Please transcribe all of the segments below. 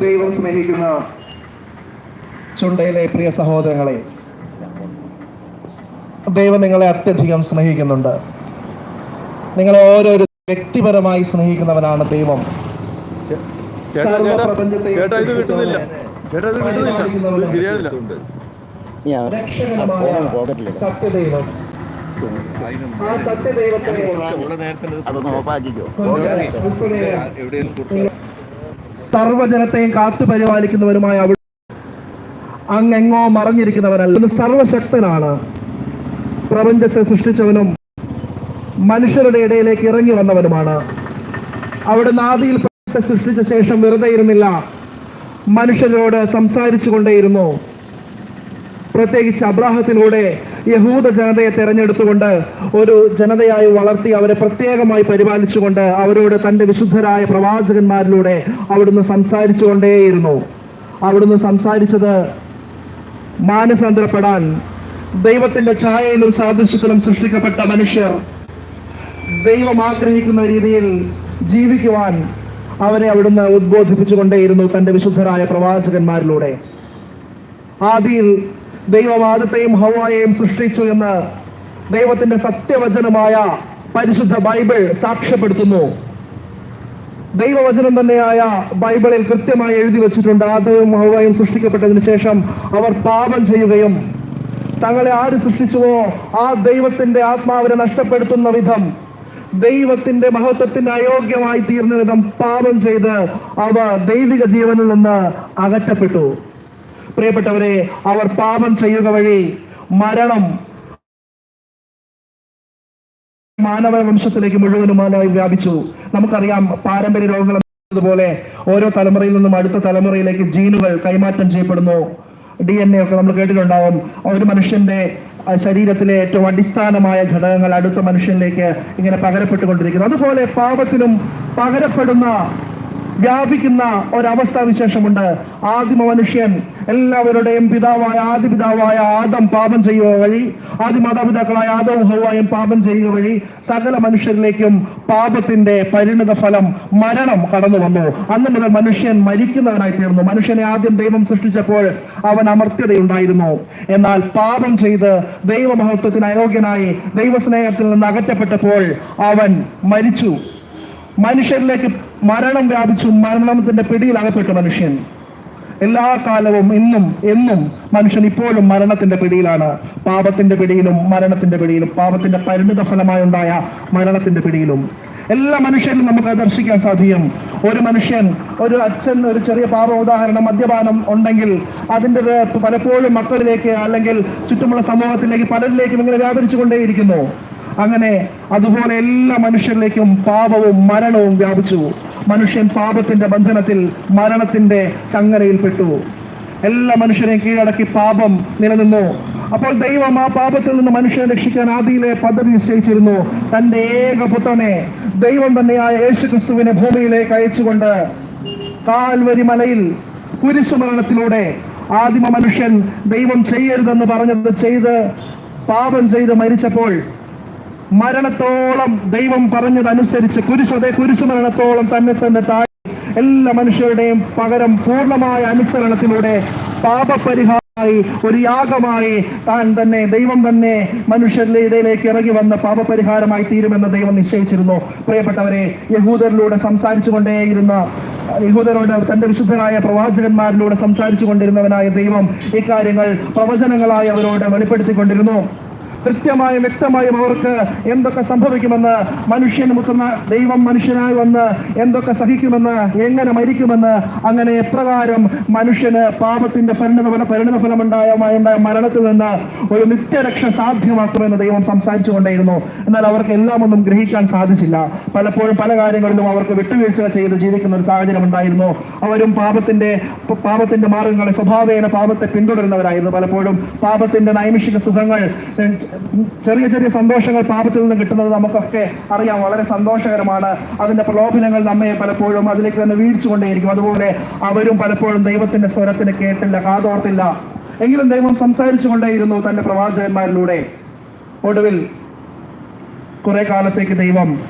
ദൈവം സ്നേഹിക്കുന്ന ചുണ്ടയിലെ പ്രിയ സഹോദരങ്ങളെ ദൈവം നിങ്ങളെ അത്യധികം സ്നേഹിക്കുന്നുണ്ട്. നിങ്ങളെ ഓരോരു വ്യക്തിപരമായി സ്നേഹിക്കുന്നവനാണ് ദൈവം. സത്യദൈവം ആ സത്യദൈവത്തെ അതൊന്ന് ഓഫാക്കിക്കോ സർവജനത്തെയും കാത്തു പരിപാലിക്കുന്നവരുമായ അവിടെ അങ്ങെങ്ങോ മറഞ്ഞിരിക്കുന്നവനല്ല ഇത് സർവശക്തനാണ് പ്രപഞ്ചത്തെ സൃഷ്ടിച്ചവനും മനുഷ്യരുടെ ഇടയിലേക്ക് ഇറങ്ങി വന്നവനുമാണ്. അവിടെ നാദിയിൽ പ്രപഞ്ചത്തെ സൃഷ്ടിച്ച ശേഷം വെറുതെ ഇരുന്നില്ല. മനുഷ്യരോട് സംസാരിച്ചു കൊണ്ടേയിരുന്നു. പ്രത്യേകിച്ച് അബ്രാഹത്തിലൂടെ യഹൂദ ജനതയെ തെരഞ്ഞെടുത്തുകൊണ്ട് ഒരു ജനതയായി വളർത്തി അവരെ പ്രത്യേകമായി പരിപാലിച്ചുകൊണ്ട് അവരോട് തന്റെ വിശുദ്ധരായ പ്രവാചകന്മാരിലൂടെ അവിടുന്ന് സംസാരിച്ചു കൊണ്ടേയിരുന്നു അവിടുന്ന് സംസാരിച്ചത് മാനസാന്തരപ്പെടാൻ ദൈവത്തിന്റെ ഛായയിലും സാദൃശ്യത്തിലും സൃഷ്ടിക്കപ്പെട്ട മനുഷ്യർ ദൈവം ആഗ്രഹിക്കുന്ന രീതിയിൽ ജീവിക്കുവാൻ അവരെ അവിടുന്ന് ഉദ്ബോധിപ്പിച്ചുകൊണ്ടേയിരുന്നു തന്റെ വിശുദ്ധരായ പ്രവാചകന്മാരിലൂടെ. ആദിയിൽ ദൈവം ആദത്തെയും ഹവായെയും സൃഷ്ടിച്ചു എന്ന് ദൈവത്തിന്റെ സത്യവചനമായ പരിശുദ്ധ ബൈബിൾ സാക്ഷ്യപ്പെടുത്തുന്നു. ദൈവവചനം തന്നെയായ ബൈബിളിൽ കൃത്യമായി എഴുതി വെച്ചിട്ടുണ്ട്. ആദവും ഹവായും സൃഷ്ടിക്കപ്പെട്ടതിന് ശേഷം അവർ പാപം ചെയ്യുകയും തങ്ങളെ ആര് സൃഷ്ടിച്ചുവോ ആ ദൈവത്തിന്റെ ആത്മാവിനെ നഷ്ടപ്പെടുത്തുന്ന വിധം ദൈവത്തിന്റെ മഹത്വത്തിന് അയോഗ്യമായി തീർന്ന വിധം പാപം ചെയ്ത് അവ ദൈവിക ജീവനിൽ നിന്ന് അകറ്റപ്പെട്ടു. പ്രിയപ്പെട്ടവരെ അവർ പാപം ചെയ്യുക വഴി മരണം മാനവ വംശത്തിലേക്ക് മുഴുവനുമായി വ്യാപിച്ചു. നമുക്കറിയാം പാരമ്പര്യ രോഗങ്ങൾ പോലെ ഓരോ തലമുറയിൽ നിന്നും അടുത്ത തലമുറയിലേക്ക് ജീനുകൾ കൈമാറ്റം ചെയ്യപ്പെടുന്നു. ഡി എൻ എ ഒക്കെ നമ്മൾ കേട്ടിട്ടുണ്ടാവും. ഒരു മനുഷ്യന്റെ ശരീരത്തിലെ ഏറ്റവും അടിസ്ഥാനമായ ഘടകങ്ങൾ അടുത്ത മനുഷ്യനിലേക്ക് ഇങ്ങനെ പകരപ്പെട്ടുകൊണ്ടിരിക്കുന്നു. അതുപോലെ പാപത്തിനും പകരപ്പെടുന്ന വ്യാപിക്കുന്ന ഒരവസ്ഥ വിശേഷമുണ്ട്. ആദിമ മനുഷ്യൻ എല്ലാവരുടെയും പിതാവായ ആദ്യ പിതാവായ ആദം പാപം ചെയ്യുക വഴി ആദ്യ മാതാപിതാക്കളായ ആദവും ഹൗവായും പാപം ചെയ്യുക വഴി സകല മനുഷ്യരിലേക്കും പാപത്തിന്റെ പരിണിത ഫലം മരണം കടന്നു വന്നു. അന്ന് മുതൽ മനുഷ്യൻ മരിക്കുന്നവനായി തീർന്നു മനുഷ്യനെ ആദ്യം ദൈവം സൃഷ്ടിച്ചപ്പോൾ അവൻ അമർത്യതയുണ്ടായിരുന്നു. എന്നാൽ പാപം ചെയ്ത് ദൈവമഹത്വത്തിന് അയോഗ്യനായി ദൈവസ്നേഹത്തിൽ നിന്ന് അകറ്റപ്പെട്ടപ്പോൾ അവൻ മരിച്ചു. മനുഷ്യരിലേക്ക് മരണം വ്യാപിച്ചു മരണത്തിന്റെ പിടിയിൽ അകപ്പെട്ടു മനുഷ്യൻ. എല്ലാ കാലവും ഇന്നും എന്നും മനുഷ്യൻ ഇപ്പോഴും മരണത്തിന്റെ പിടിയിലാണ്. പാപത്തിന്റെ പിടിയിലും മരണത്തിന്റെ പിടിയിലും പാപത്തിന്റെ പരിണിത ഫലമായി ഉണ്ടായ മരണത്തിന്റെ പിടിയിലും. എല്ലാ മനുഷ്യരിലും നമുക്ക് ദർശിക്കാൻ സാധിക്കും. ഒരു മനുഷ്യൻ ഒരു അച്ഛൻ ഒരു ചെറിയ പാപ ഉദാഹരണം മദ്യപാനം ഉണ്ടെങ്കിൽ അതിന്റെ പലപ്പോഴും മക്കളിലേക്ക് അല്ലെങ്കിൽ ചുറ്റുമുള്ള സമൂഹത്തിലേക്ക് പലരിലേക്കും ഇങ്ങനെ വ്യാപരിച്ചു കൊണ്ടേയിരിക്കുന്നു. അങ്ങനെ അതുപോലെ എല്ലാ മനുഷ്യരിലേക്കും പാപവും മരണവും വ്യാപിച്ചു. മനുഷ്യൻ പാപത്തിന്റെ ബന്ധനത്തിൽ മരണത്തിന്റെ ചങ്ങലയിൽപ്പെട്ടു എല്ലാ മനുഷ്യരെയും കീഴടക്കി പാപം നിലനിന്നു. അപ്പോൾ ദൈവം ആ പാപത്തിൽ നിന്ന് മനുഷ്യനെ രക്ഷിക്കാൻ ആദിയിലെ പദ്ധതി നിശ്ചയിച്ചിരുന്നു. തന്റെ ഏകപുത്രനെ ദൈവം തന്നെയായ യേശു ക്രിസ്തുവിനെ ഭൂമിയിലേക്ക് അയച്ചുകൊണ്ട് കാൽവരി മലയിൽ കുരിശുമരണത്തിലൂടെ ആദിമ മനുഷ്യൻ ദൈവം ചെയ്യരുതെന്ന് പറഞ്ഞത് ചെയ്ത് പാപം ചെയ്ത് മരിച്ചപ്പോൾ മരണത്തോളം ദൈവം പറഞ്ഞതനുസരിച്ച് കുരിശതെ കുരിശുമരണത്തോളം തന്നെ തന്നെ താഴെ എല്ലാ മനുഷ്യരുടെയും പകരം പൂർണമായ അനുസരണത്തിലൂടെ പാപപരിഹാരമായി ഒരു യാഗമായി താൻ തന്നെ ദൈവം തന്നെ മനുഷ്യരുടെ ഇടയിലേക്ക് ഇറങ്ങി വന്ന പാപപരിഹാരമായി തീരുമെന്ന് ദൈവം നിശ്ചയിച്ചിരുന്നു. പ്രിയപ്പെട്ടവരെ യഹൂദരിലൂടെ സംസാരിച്ചു കൊണ്ടേയിരുന്ന യഹൂദരോട് തന്റെ വിശുദ്ധരായ പ്രവാചകന്മാരിലൂടെ സംസാരിച്ചു കൊണ്ടിരുന്നവനായ ദൈവം ഇക്കാര്യങ്ങൾ പ്രവചനങ്ങളായി അവരോട് വെളിപ്പെടുത്തിക്കൊണ്ടിരുന്നു. കൃത്യമായും വ്യക്തമായും അവർക്ക് എന്തൊക്കെ സംഭവിക്കുമെന്ന് മനുഷ്യൻ മുത്തുന്ന ദൈവം മനുഷ്യനായി വന്ന് എന്തൊക്കെ സഹിക്കുമെന്ന് എങ്ങനെ മരിക്കുമെന്ന് അങ്ങനെ എപ്രകാരം മനുഷ്യന് പാപത്തിന്റെ പരിണത പരിണിതഫലം ഉണ്ടായ മരണത്തിൽ നിന്ന് ഒരു നിത്യരക്ഷ സാധ്യമാക്കുമെന്ന് ദൈവം സംസാരിച്ചു കൊണ്ടേയിരുന്നു എന്നാൽ അവർക്ക് എല്ലാം ഒന്നും ഗ്രഹിക്കാൻ സാധിച്ചില്ല. പലപ്പോഴും പല കാര്യങ്ങളിലും അവർക്ക് വിട്ടുവീഴ്ച ചെയ്ത് ജീവിക്കുന്ന ഒരു സാഹചര്യം ഉണ്ടായിരുന്നു. അവരും പാപത്തിന്റെ പാപത്തിന്റെ മാർഗങ്ങളെ സ്വഭാവേന പാപത്തെ പിന്തുടരുന്നവരായിരുന്നു. പലപ്പോഴും പാപത്തിന്റെ നൈമിഷിക സുഖങ്ങൾ ചെറിയ ചെറിയ സന്തോഷങ്ങൾ പാപത്തിൽ നിന്ന് കിട്ടുന്നത് നമുക്കൊക്കെ അറിയാം. വളരെ സന്തോഷകരമാണ്. അതിന്റെ പ്രലോഭനങ്ങൾ നമ്മെ പലപ്പോഴും അതിലേക്ക് തന്നെ വീഴ്ചുകൊണ്ടേയിരിക്കും. അതുപോലെ അവരും പലപ്പോഴും ദൈവത്തിന്റെ സ്വരത്തിന് കേട്ടില്ല കാതോർത്തില്ല. എങ്കിലും ദൈവം സംസാരിച്ചു കൊണ്ടേയിരുന്നു തന്റെ പ്രവാചകന്മാരിലൂടെ. ഒടുവിൽ കുറെ കാലത്തേക്ക് ദൈവം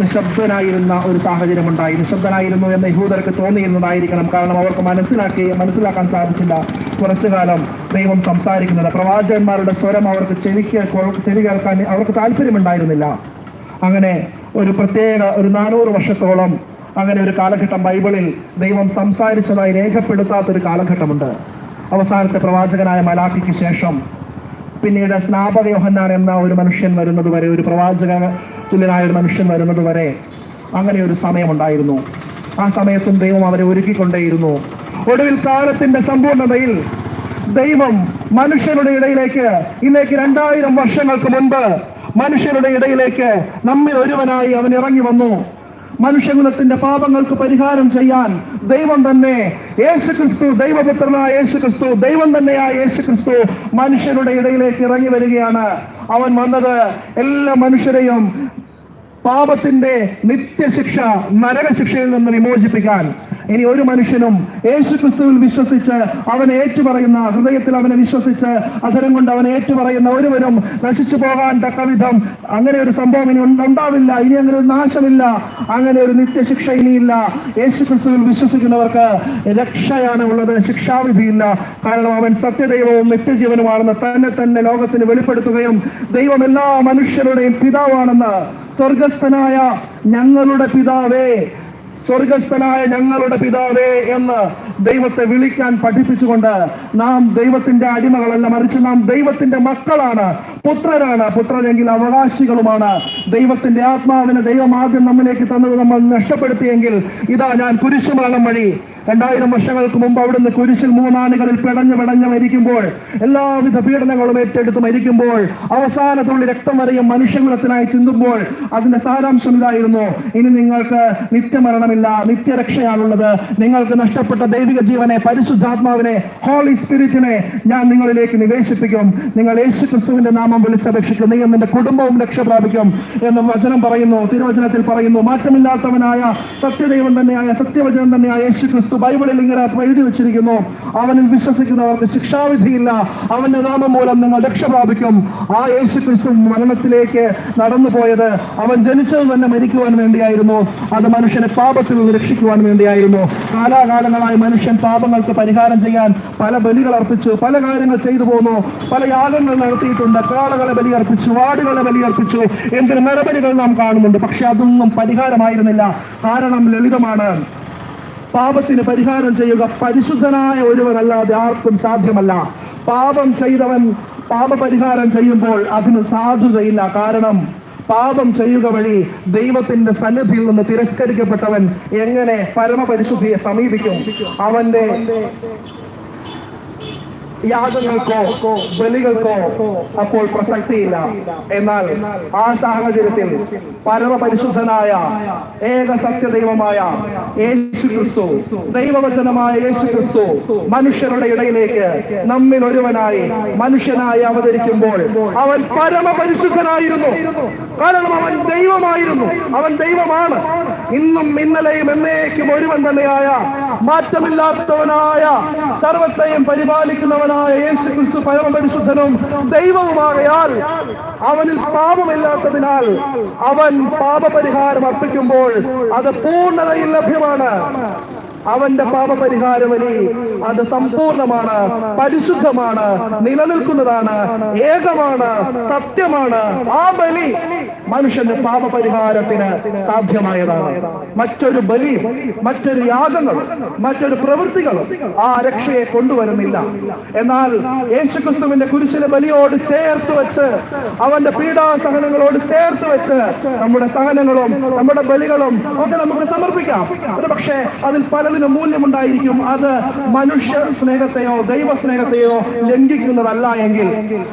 നിശബ്ദനായിരുന്ന ഒരു സാഹചര്യം ഉണ്ടായി നിശബ്ദനായിരുന്നു എന്ന് യഹൂദർക്ക് തോന്നിയിരുന്നതായിരിക്കണം. കാരണം അവർക്ക് മനസ്സിലാക്കി മനസ്സിലാക്കാൻ സാധിച്ചില്ല. കുറച്ചു കാലം ദൈവം സംസാരിക്കുന്നത്. പ്രവാചകന്മാരുടെ സ്വരം അവർക്ക് ചെവിക്ക് ചെവി കേൾക്കാൻ അവർക്ക് താല്പര്യമുണ്ടായിരുന്നില്ല. അങ്ങനെ ഒരു പ്രത്യേക ഒരു നാനൂറ് വർഷത്തോളം അങ്ങനെ ഒരു കാലഘട്ടം ബൈബിളിൽ ദൈവം സംസാരിച്ചതായി രേഖപ്പെടുത്താത്തൊരു കാലഘട്ടമുണ്ട്. അവസാനത്തെ പ്രവാചകനായ മലാഖിക്ക് ശേഷം പിന്നീട് സ്നാപക യോഹന്നാൻ എന്ന ഒരു മനുഷ്യൻ വരുന്നത് വരെ ഒരു പ്രവാചക തുല്യനായ ഒരു മനുഷ്യൻ വരുന്നത് വരെ അങ്ങനെ ഒരു സമയമുണ്ടായിരുന്നു. ആ സമയത്തും ദൈവം അവരെ ഒരുക്കിക്കൊണ്ടേയിരുന്നു. ഒടുവിൽ കാലത്തിന്റെ സമ്പൂർണതയിൽ ദൈവം മനുഷ്യരുടെ ഇടയിലേക്ക് ഇന്നേക്ക് രണ്ടായിരം വർഷങ്ങൾക്ക് മുൻപ് മനുഷ്യരുടെ ഇടയിലേക്ക് നമ്മിൽ ഒരുവനായി അവൻ ഇറങ്ങി വന്നു. മനുഷ്യകുലത്തിന്റെ പാപങ്ങൾക്ക് പരിഹാരം ചെയ്യാൻ ദൈവം തന്നെ യേശു ക്രിസ്തു ദൈവപുത്രനായ യേശു ക്രിസ്തു ദൈവം തന്നെയായ യേശു ക്രിസ്തു മനുഷ്യരുടെ ഇടയിലേക്ക് ഇറങ്ങി വരികയാണ്. അവൻ വന്നത് എല്ലാ മനുഷ്യരെയും പാപത്തിന്റെ നിത്യശിക്ഷ നരകശിക്ഷയിൽ നിന്ന് വിമോചിപ്പിക്കാൻ. ഇനി ഒരു മനുഷ്യനും യേശു ക്രിസ്തുവിൽ വിശ്വസിച്ച് അവനെ ഏറ്റുപറയുന്ന ഹൃദയത്തിൽ അവനെ വിശ്വസിച്ച് അധരം കൊണ്ട് അവനെ ഏറ്റുപറയുന്ന ഒരുവരും നശിച്ചു പോകാൻ തക്ക വിധം അങ്ങനെ ഒരു സംഭവം ഇനി ഉണ്ടാവില്ല. ഇനി അങ്ങനെ ഒരു നാശമില്ല. അങ്ങനെ ഒരു നിത്യശിക്ഷ ഇനിയില്ല. യേശു ക്രിസ്തുവിൽ വിശ്വസിക്കുന്നവർക്ക് രക്ഷയാണ് ഉള്ളത്. ശിക്ഷാവിധിയില്ല. കാരണം അവൻ സത്യദൈവവും നിത്യജീവനുമാണെന്ന് തന്നെ തന്നെ ലോകത്തിന് വെളിപ്പെടുത്തുകയും ദൈവം എല്ലാ മനുഷ്യരുടെയും പിതാവാണെന്ന് സ്വർഗസ്ഥനായ ഞങ്ങളുടെ പിതാവേ സ്വർഗസ്ഥനായ ഞങ്ങളുടെ പിതാവേ എന്ന് ദൈവത്തെ വിളിക്കാൻ പഠിപ്പിച്ചുകൊണ്ട് നാം ദൈവത്തിന്റെ അടിമകളല്ല മറിച്ച് നാം ദൈവത്തിന്റെ മക്കളാണ് പുത്രരാണ്. പുത്രരെങ്കിൽ അവകാശികളുമാണ്. ദൈവത്തിന്റെ ആത്മാവിനെ ദൈവം ആദ്യം നമ്മിലേക്ക് തന്നത് നമ്മൾ നഷ്ടപ്പെടുത്തിയെങ്കിൽ ഇതാ ഞാൻ കുരിശുമരണം വഴി. രണ്ടായിരം വർഷങ്ങൾക്ക് മുമ്പ് അവിടുന്ന് കുരിശിൽ മൂന്നാനുകളിൽ പിടഞ്ഞു പിടഞ്ഞ് മരിക്കുമ്പോൾ എല്ലാവിധ പീഡനങ്ങളും ഏറ്റെടുത്ത് മരിക്കുമ്പോൾ അവസാനത്തുള്ളിൽ തുള്ളി രക്തം വരെയും മനുഷ്യകുലത്തിനായി ചിന്തുമ്പോൾ അതിന്റെ സാരാംശം ഇതായിരുന്നു. ഇനി നിങ്ങൾക്ക് നിത്യമരണമില്ല നിത്യരക്ഷയാണുള്ളത്. നിങ്ങൾക്ക് നഷ്ടപ്പെട്ട ദൈവിക ജീവനെ പരിശുദ്ധാത്മാവിനെ ഹോളി സ്പിരിറ്റിനെ ഞാൻ നിങ്ങളിലേക്ക് നിവേശിപ്പിക്കും. നിങ്ങൾ യേശു ക്രിസ്തുവിന്റെ നാമം വിളിച്ചപേക്ഷിക്കും. നീ നിന്റെ കുടുംബവും രക്ഷ പ്രാപിക്കും എന്ന് വചനം പറയുന്നു. തിരുവചനത്തിൽ പറയുന്നു മാറ്റമില്ലാത്തവനായ സത്യദൈവം തന്നെയായ സത്യവചനം തന്നെയായ യേശു ക്രിസ്തു ബൈബിളിൽ ഇങ്ങനെ എഴുതി വെച്ചിരിക്കുന്നു. അവനിൽ വിശ്വസിക്കുന്നവർക്ക് ശിക്ഷാവിധിയില്ല. അവന്റെ നാമം മൂലം നിങ്ങൾ രക്ഷ പ്രാപിക്കും. ആ യേശു ക്രിസ്തു മരണത്തിലേക്ക് നടന്നു പോയത് അവൻ ജനിച്ചത് തന്നെ മരിക്കുവാൻ വേണ്ടിയായിരുന്നു. അത് മനുഷ്യനെ പാപത്തിൽ നിന്ന് രക്ഷിക്കുവാൻ വേണ്ടിയായിരുന്നു. കാലാകാലങ്ങളായി മനുഷ്യൻ പാപങ്ങൾക്ക് പരിഹാരം ചെയ്യാൻ പല ബലികൾ അർപ്പിച്ചു പല കാര്യങ്ങൾ ചെയ്തു പോന്നു. പല യാഗങ്ങൾ നടത്തിയിട്ടുണ്ട്. കാളകളെ ബലിയർപ്പിച്ചു വാടുകളെ ബലിയർപ്പിച്ചു. എന്തിന് നടപടികൾ നാം കാണുന്നുണ്ട്. പക്ഷെ അതൊന്നും പരിഹാരമായിരുന്നില്ല. കാരണം ലളിതമാണ്. പാപത്തിന് പരിഹാരം ചെയ്യുക പരിശുദ്ധനായ ഒരുവനല്ലാതെ ആർക്കും സാധ്യമല്ല. പാപം ചെയ്തവൻ പാപപരിഹാരം ചെയ്യുമ്പോൾ അതിന് സാധുതയില്ല. കാരണം പാപം ചെയ്യുക വഴി ദൈവത്തിന്റെ സന്നിധിയിൽ നിന്ന് തിരസ്കരിക്കപ്പെട്ടവൻ എങ്ങനെ പരമപരിശുദ്ധിയെ സമീപിക്കും? അവന്റെ യാഗങ്ങൾക്കോ ബലികൾക്കോ അപ്പോൾ പ്രസക്തിയില്ല. എന്നാൽ ആ സാഹചര്യത്തിൽ പരമപരിശുദ്ധനായ ഏക സത്യദൈവമായ യേശു ക്രിസ്തു ദൈവവചനമായ യേശു ക്രിസ്തു മനുഷ്യരുടെ ഇടയിലേക്ക് നമ്മിൽ ഒരുവനായി മനുഷ്യനായി അവതരിക്കുമ്പോൾ അവൻ പരമപരിശുദ്ധനായിരുന്നു. കാരണം അവൻ ദൈവമായിരുന്നു. അവൻ ദൈവമാണ്. ഇന്നും ഇന്നലെയും എന്നേക്കും ഒരുവൻ തന്നെയായ മാറ്റമില്ലാത്തവനായ സർവത്തെയും പരിപാലിക്കുന്നവനായ യേശു ക്രിസ്തു പരമപരിശുദ്ധനും ദൈവവുമാകയാൽ അവനിൽ പാപമില്ലാത്തതിനാൽ അവൻ പാപപരിഹാരം അർപ്പിക്കുമ്പോൾ അത് പൂർണതയിൽ ലഭ്യമാണ്. അവന്റെ പാപപരിഹാരം ഇനി അത് സമ്പൂർണമാണ് പരിശുദ്ധമാണ് നിലനിൽക്കുന്നതാണ് ഏകമാണ് സത്യമാണ്. ആ ബലി മനുഷ്യന്റെ പാപപരിഹാരത്തിന് സാധ്യമായതാണ്. മറ്റൊരു ബലി മറ്റൊരു യാഗങ്ങൾ മറ്റൊരു പ്രവൃത്തികളും ആ രക്ഷയെ കൊണ്ടുവരുന്നില്ല. എന്നാൽ യേശുക്രിസ്തുവിന്റെ കുരിശിലെ ബലിയോട് ചേർത്ത് വെച്ച് അവന്റെ പീഡാസഹനങ്ങളോട് ചേർത്ത് വെച്ച് നമ്മുടെ സഹനങ്ങളും നമ്മുടെ ബലികളും ഒക്കെ നമുക്ക് സമർപ്പിക്കാം. ഒരു പക്ഷേ അതിൽ പലതിനും മൂല്യമുണ്ടായിരിക്കും. അത് മനുഷ്യ സ്നേഹത്തെയോ ദൈവ സ്നേഹത്തെയോ ലംഘിക്കുന്നതല്ല എങ്കിൽ.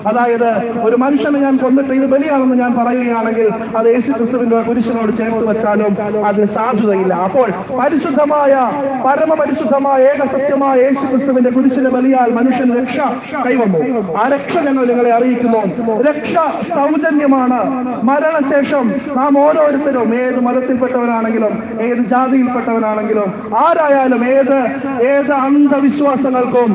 അതായത് ഒരു മനുഷ്യനെ ഞാൻ കൊന്നിട്ട് ഇത് ബലിയാണെന്ന് ഞാൻ പറയുകയാണെങ്കിൽ അത് യേശു ക്രിസ്തുവിന്റെ കുരിശിനോട് ചേർത്ത് വെച്ചാലും അതിന് സാധുതയില്ല. അപ്പോൾ പരിശുദ്ധമായ പരമപരിശുദ്ധമായ ഏകസത്യമായ യേശു ക്രിസ്തുവിന്റെ കുരിശിലെ ബലിയാൽ മനുഷ്യൻ രക്ഷ കൈവന്നു. ആ രക്ഷ ഞങ്ങൾ നിങ്ങളെ അറിയിക്കുന്നു. രക്ഷ സൗജന്യമാണ്. മരണശേഷം നാം ഓരോരുത്തരും ഏത് മതത്തിൽപ്പെട്ടവനാണെങ്കിലും ഏത് ജാതിയിൽപ്പെട്ടവനാണെങ്കിലും ആരായാലും ഏത് ഏത് അന്ധവിശ്വാസങ്ങൾക്കും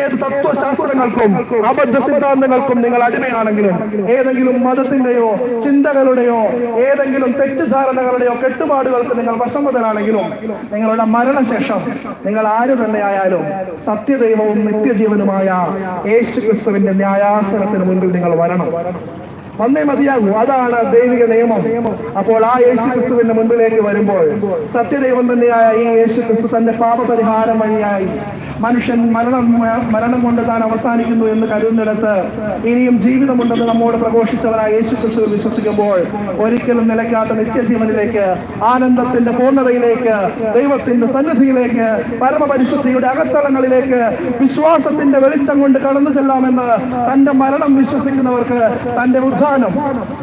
ഏത് തത്വശാസ്ത്രങ്ങൾക്കും അബദ്ധ സിദ്ധാന്തങ്ങൾക്കും നിങ്ങൾ അടിമയാണെങ്കിലും ഏതെങ്കിലും മതത്തിന്റെയോ ചിന്തക ചിന്തകളുടെയോ ഏതെങ്കിലും തെറ്റിദ്ധാരണകളുടെയോ കെട്ടുപാടുകൾക്ക് നിങ്ങൾ വശമ്പതരാണെങ്കിലും നിങ്ങളുടെ മരണശേഷം നിങ്ങൾ ആര് തന്നെയായാലും സത്യദൈവവും നിത്യജീവനുമായ യേശു ക്രിസ്തുവിന്റെ ന്യായാസനത്തിന് മുൻപിൽ നിങ്ങൾ വരണം. വന്നേ മതിയാകൂ. അതാണ് ദൈവിക നിയമം. അപ്പോൾ ആ യേശു ക്രിസ്തുവിന്റെ മുൻപിലേക്ക് വരുമ്പോൾ സത്യദൈവം തന്നെയായ ഈ യേശു ക്രിസ്തു തന്റെ പാപപരിഹാരം വഴിയായി മനുഷ്യൻ മരണം മരണം കൊണ്ട് താൻ അവസാനിക്കുന്നു എന്ന് കരുതുന്നിടത്ത് ഇനിയും ജീവിതമുണ്ടെന്ന് നമ്മോട് പ്രഘോഷിച്ചവരായ യേശു ക്രിസ്തു വിശ്വസിക്കുമ്പോൾ ഒരിക്കലും നിലയ്ക്കാത്ത നിത്യജീവനിലേക്ക് ആനന്ദത്തിന്റെ പൂർണതയിലേക്ക് ദൈവത്തിന്റെ സന്നിധിയിലേക്ക് പരമപരിശുദ്ധിയുടെ അകത്തളങ്ങളിലേക്ക് വിശ്വാസത്തിന്റെ വെളിച്ചം കൊണ്ട് കടന്നു ചെല്ലാമെന്ന് തന്റെ മരണം വിശ്വസിക്കുന്നവർക്ക് തന്റെ ഉദ്ധാനം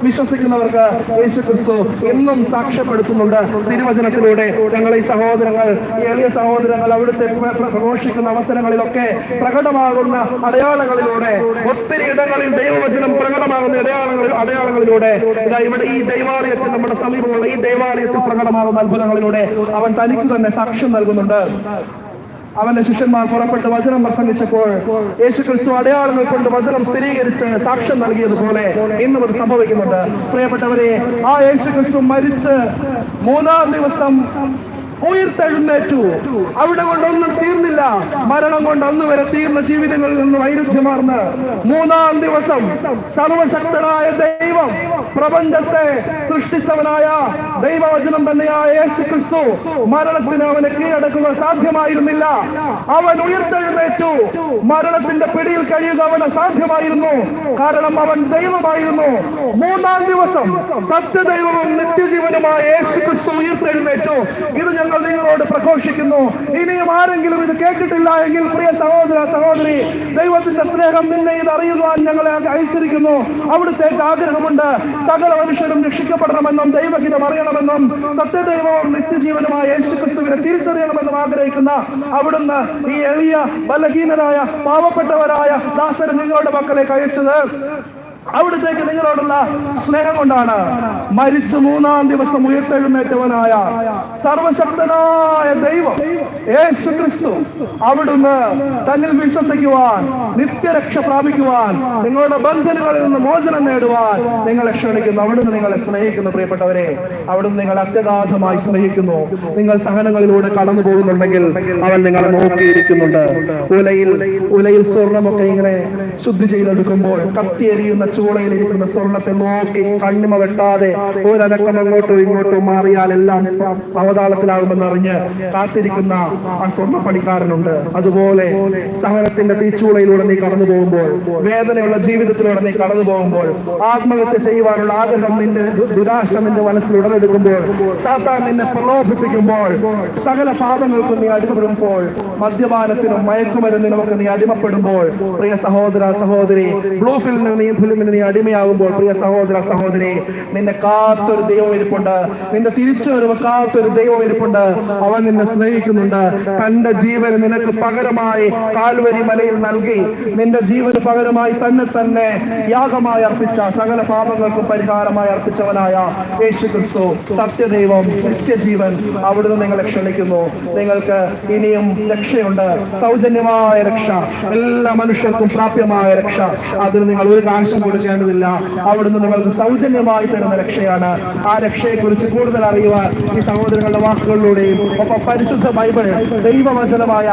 വിശ്വസിക്കുന്നവർക്ക് യേശു ക്രിസ്തു എന്നും സാക്ഷ്യപ്പെടുത്തുന്നുണ്ട്. തിരുവചനത്തിലൂടെ ഞങ്ങൾ ഈ സഹോദരങ്ങൾ എളിയ സഹോദരങ്ങൾ അവിടുത്തെ പ്ര- പ്ര- പ്രഘോഷിക്കുന്ന അവസരങ്ങളിലൊക്കെ പ്രകടമാകുന്ന അടയാളങ്ങളിലൂടെ ഒത്തിരി ഇടങ്ങളിൽ ദൈവവചനം പ്രകടമാകുന്ന അടയാളങ്ങളിൽ അടയാളങ്ങളിലൂടെ ഇവിടെ ഈ ദൈവാലയത്തിൽ നമ്മുടെ സമീപമുള്ള ഈ ദൈവാലയത്തിൽ പ്രകടമാകുന്ന അത്ഭുതങ്ങളിലൂടെ അവൻ തനിക്ക് തന്നെ സാക്ഷ്യം നൽകുന്നുണ്ട്. അവന്റെ ശിഷ്യന്മാർ പുറപ്പെട്ട് വചനം പ്രസംഗിച്ചപ്പോൾ യേശു ക്രിസ്തു അടയാളങ്ങൾ കൊണ്ട് വചനം സ്ഥിരീകരിച്ച് സാക്ഷ്യം നൽകിയതുപോലെ ഇന്നും അത് സംഭവിക്കുന്നുണ്ട്. പ്രിയപ്പെട്ടവരെ ആ യേശു ക്രിസ്തു മരിച്ച് മൂന്നാം ദിവസം ഉയർത്തെഴുന്നേറ്റു. അവിടെ കൊണ്ടൊന്നും തീർന്നില്ല. മരണം കൊണ്ട് അന്ന് വരെ തീർന്ന ജീവിതങ്ങളിൽ നിന്ന് വൈരുദ്ധ്യമാർന്ന് മൂന്നാം ദിവസം സർവശക്തനായ ദൈവം പ്രപഞ്ചത്തെ സൃഷ്ടിച്ചവനായ ദൈവവചനം തന്നെയായ യേശു ക്രിസ്തു മരണത്തിന് അവനെ കീഴടക്കുക സാധ്യമായിരുന്നില്ല. അവൻ ഉയർത്തെഴുന്നേറ്റു. മരണത്തിന്റെ പിടിയിൽ കഴിയുക അവന് സാധ്യമായിരുന്നു. കാരണം അവൻ ദൈവമായിരുന്നു. മൂന്നാം ദിവസം സത്യദൈവവും നിത്യജീവനുമായ യേശു ക്രിസ്തു ഉയർത്തെഴുന്നേറ്റു. ഇത് ഞങ്ങൾ നിങ്ങളോട് പ്രഘോഷിക്കുന്നു. ഇനിയും ആരെങ്കിലും ഇത് കേട്ടിട്ടില്ല എങ്കിൽ പ്രിയ സഹോദര സഹോദരി ദൈവത്തിന്റെ സ്നേഹം നിന്നെ ഇത് അറിയുവാൻ ഞങ്ങളെ അയച്ചിരിക്കുന്നു. അവിടുത്തേക്ക് ആഗ്രഹമുണ്ട്. സകല മനുഷ്യരും രക്ഷിക്കപ്പെടണമെന്നും ദൈവഹിതം അറിയണമെന്നും സത്യദൈവവും നിത്യജീവനുമായ യേശുക്രിസ്തുവിനെ തിരിച്ചറിയണമെന്നും ആഗ്രഹിക്കുന്ന അവിടുന്ന് ഈ എളിയ ബലഹീനരായ പാവപ്പെട്ടവരായ ദാസരെ നിങ്ങളുടെ മക്കളെ അയച്ചത്. അവിടത്തേക്ക് നിങ്ങളോടുള്ള സ്നേഹം കൊണ്ടാണ് മരിച്ചു മൂന്നാം ദിവസം ഉയർത്തെഴുന്നേറ്റവനായ സർവശക്തനായ ദൈവം യേശു ക്രിസ്തു അവിടുന്ന് തന്നിൽ വിശ്വസിക്കുവാൻ നിത്യരക്ഷ പ്രാപിക്കുവാൻ നിങ്ങളുടെ ബന്ധനങ്ങളിൽ നിന്ന് മോചനം നേടുവാൻ നിങ്ങളെ ക്ഷണിക്കുന്നു. അവിടുന്ന് നിങ്ങളെ സ്നേഹിക്കുന്നു പ്രിയപ്പെട്ടവരെ. അവിടുന്ന് നിങ്ങളെ അത്യഗാധമായി സ്നേഹിക്കുന്നു. നിങ്ങൾ സഹനങ്ങളിലൂടെ കടന്നു പോകുന്നുണ്ടെങ്കിൽ അവൻ നിങ്ങളെ നോക്കിയിരിക്കുന്നുണ്ട്. ഉലയിൽ ഉലയിൽ സ്വർണമൊക്കെ ഇങ്ങനെ ശുദ്ധി ചെയ്തെടുക്കുമ്പോൾ കത്തിയെരിയുന്ന ചൂളയിൽ ഇരിക്കുന്ന സ്വർണത്തെ നോക്കി കണ്ണിമ വെട്ടാതെ ഒരനക്കം അങ്ങോട്ടും ഇങ്ങോട്ടും മാറിയാൽ എല്ലാം അവതാളത്തിലാകുമെന്ന് അറിഞ്ഞ് കാത്തിരിക്കുന്ന ആ സ്വർണ പണിക്കാരനുണ്ട് അതുപോലെ സഹനത്തിന്റെ തീച്ചൂളയിലൂടെ നീ കടന്നു പോകുമ്പോൾ വേദനയുള്ള ജീവിതത്തിലൂടെ നീ കടന്നു പോകുമ്പോൾ ആത്മഹത്യ ചെയ്യുവാനുള്ള ആഗ്രഹം നിന്റെ ദുരാശ നിന്റെ മനസ്സിൽ ഉടലെടുക്കുമ്പോൾ സാത്താൻ നിന്നെ പ്രലോഭിപ്പിക്കുമ്പോൾ സകല പാപങ്ങൾക്കും നീ അടിമപ്പെടുമ്പോൾ മദ്യപാനത്തിനും മയക്കുമരുന്നിനും ഒക്കെ നീ അടിമപ്പെടുമ്പോൾ പ്രിയ സഹോദര സഹോദരി ബ്ലൂഫിൽ നിന്ന് നീ ഫിലിമിന് നീ അടിമയാകുമ്പോൾ പ്രിയ സഹോദര സഹോദരി നിന്നെ കാത്തൊരു ദൈവം ഇരിപ്പുണ്ട്. നിന്റെ തിരിച്ചു വരവ് കാത്തൊരു ദൈവം ഇരിപ്പുണ്ട്. അവൻ നിന്നെ സ്നേഹിക്കുന്നുണ്ട്. തന്റെ ജീവൻ നിനക്ക് പകരമായി കാൽവരി മലയിൽ നൽകി. നിന്റെ ജീവന് പകരമായി തന്നെ തന്നെ യാഗമായി അർപ്പിച്ച സകല പാപങ്ങൾക്കും പരിഹാരമായി അർപ്പിച്ചവനായ യേശു ക്രിസ്തു സത്യദൈവം നിത്യജീവൻ അവിടുന്ന് നിങ്ങളെ ക്ഷണിക്കുന്നു. നിങ്ങൾക്ക് ഇനിയും രക്ഷയുണ്ട്. സൗജന്യമായ രക്ഷ. എല്ലാ മനുഷ്യർക്കും പ്രാപ്യമായ രക്ഷ. അതിന് നിങ്ങൾ ഒരു കാശും കൊടുക്കേണ്ടതില്ല അവിടുന്ന് നിങ്ങൾക്ക് സൗജന്യമായി തരുന്ന രക്ഷയാണ്. ആ രക്ഷയെ കുറിച്ച് കൂടുതൽ അറിയുവാൻ ഈ സഹോദരങ്ങളുടെ വാക്കുകളിലൂടെയും ഒപ്പം പരിശുദ്ധ ബൈബിൾ ദൈവവചനമായ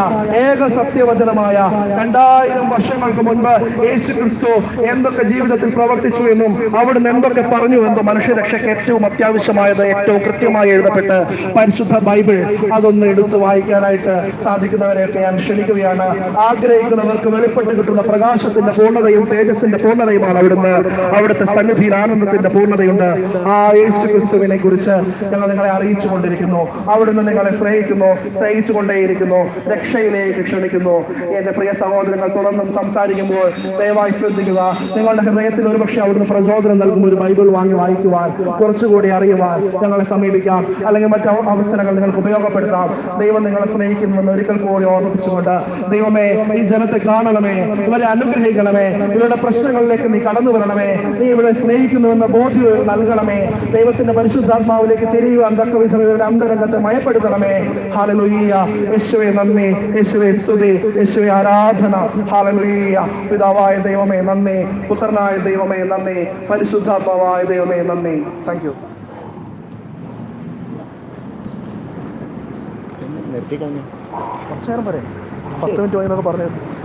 ഏക സത്യവചനമായ രണ്ടായിരം വർഷങ്ങൾക്ക് മുൻപ് യേശു ക്രിസ്തു എന്തൊക്കെ ജീവിതത്തിൽ പ്രവർത്തിച്ചു എന്നും അവിടുന്ന് എന്തൊക്കെ പറഞ്ഞു എന്നും മനുഷ്യരക്ഷയ്ക്ക് ഏറ്റവും അത്യാവശ്യമായത് ഏറ്റവും കൃത്യമായി എഴുതപ്പെട്ട് പരിശുദ്ധ ബൈബിൾ. അതൊന്ന് എടുത്ത് വായിക്കാനായിട്ട് സാധിക്കുന്നവരെയൊക്കെ ഞാൻ ക്ഷണിക്കുകയാണ്. ആഗ്രഹിക്കുന്നവർക്ക് വെളിപ്പെട്ട് കിട്ടുന്ന പ്രകാശത്തിന്റെ പൂർണതയും തേജസിന്റെ പൂർണതയുമാണ് അവിടുന്ന് അവിടുത്തെ സന്നിധിയിൽ ആനന്ദത്തിന്റെ പൂർണതയുണ്ട്. ആ യേശു ക്രിസ്തുവിനെ കുറിച്ച് ഞങ്ങൾ നിങ്ങളെ അറിയിച്ചു കൊണ്ടിരിക്കുന്നു. അവിടുന്ന് നിങ്ങളെ സ്നേഹിക്കുന്നു സ്നേഹിച്ചു കൊണ്ടേയിരിക്കുന്നു രക്ഷയിലേക്ക് ക്ഷണിക്കുന്നു. എന്റെ പ്രിയ സഹോദരങ്ങൾ തുടർന്നും സംസാരിക്കുമ്പോൾ ദയവായി ശ്രദ്ധിക്കുക. നിങ്ങളുടെ ഹൃദയത്തിൽ ഒരുപക്ഷെ അവിടുന്ന് പ്രചോദനം നൽകും ഒരു ബൈബിൾ വാങ്ങി വായിക്കുവാൻ കുറച്ചുകൂടി അറിയുവാൻ ഞങ്ങളെ സമീപിക്കാം. അല്ലെങ്കിൽ മറ്റു അവസരങ്ങൾ നിങ്ങൾക്ക് ഉപയോഗപ്പെടുത്താം. ദൈവം നിങ്ങളെ സ്നേഹിക്കുന്നുവെന്ന് ഒരിക്കൽ കൂടി ഓർമ്മിപ്പിച്ചുകൊണ്ട് ദൈവമേ ഈ ജനത്തെ കാണണമേ ഇവരെ അനുഗ്രഹിക്കണമേ ഇവരുടെ പ്രശ്നങ്ങളിലേക്ക് നീ കടന്നു കടന്നു വരണമേ. നീ ഇവിടെ സ്നേഹിക്കുന്നുവെന്ന ബോധ്യം നൽകണമേ. ദൈവത്തിന്റെ പരിശുദ്ധാത്മാവിലേക്ക് തിരിയുവാൻ തക്ക വിധം ഇവരുടെ അന്തരംഗത്തെ മയപ്പെടുത്തണമേ. ഹാലലുയ്യ യേശുവെ നന്ദി. യേശുവെ സ്തുതി. യേശുവെ ആരാധന. ഹാലലുയ്യ പിതാവായ ദൈവമേ നന്ദി. പുത്രനായ ദൈവമേ നന്ദി. പരിശുദ്ധാത്മാവായ ദൈവമേ നന്ദി. താങ്ക് യു നിർത്തിക്കളഞ്ഞു. കുറച്ചു നേരം പറയാം. പത്ത് മിനിറ്റ് എന്നൊക്കെ പറഞ്ഞു